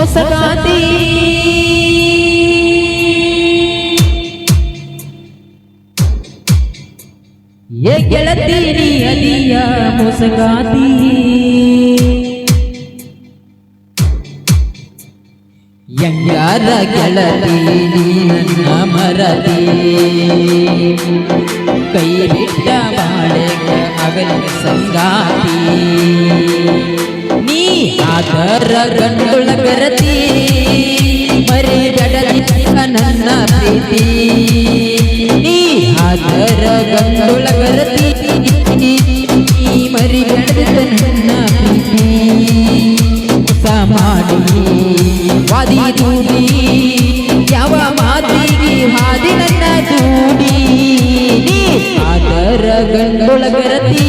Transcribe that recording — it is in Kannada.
ಮೊಸಗಾತಿ ಏ ಗೆಳತೀನಿ ಅಲಿಯ ಮೊಸಗಾತಿ. ಯಂಗಾರ ಗೆಳತೀರಿ ನನ್ನ ಮರದಿ ಕೈ ಬಿಟ್ಟ ಬಾಳೆಗ ಅಗಲ ಸಂಗಾತಿ. ಅದರ ಗಂಡುಳ ಬೆರತಿ ಮರಿ ಗಡದಿ ನನ್ನ ಪ್ರೀತಿ. ನೀ ಅದರ ಗಂಡುಳ ಬೆರತಿ ಮರಿ ಗಡದಿ ನನ್ನ ಪ್ರೀತಿ. ಸಮಾಧಿ ವಾದಿ ದೂಡಿ ಯಾವ ಮಾತಿಗೆ ಹಾದಿ ನನ್ನ ದೂಡಿ ಅದರ ಗಂಡುಳ ಬೆರತಿ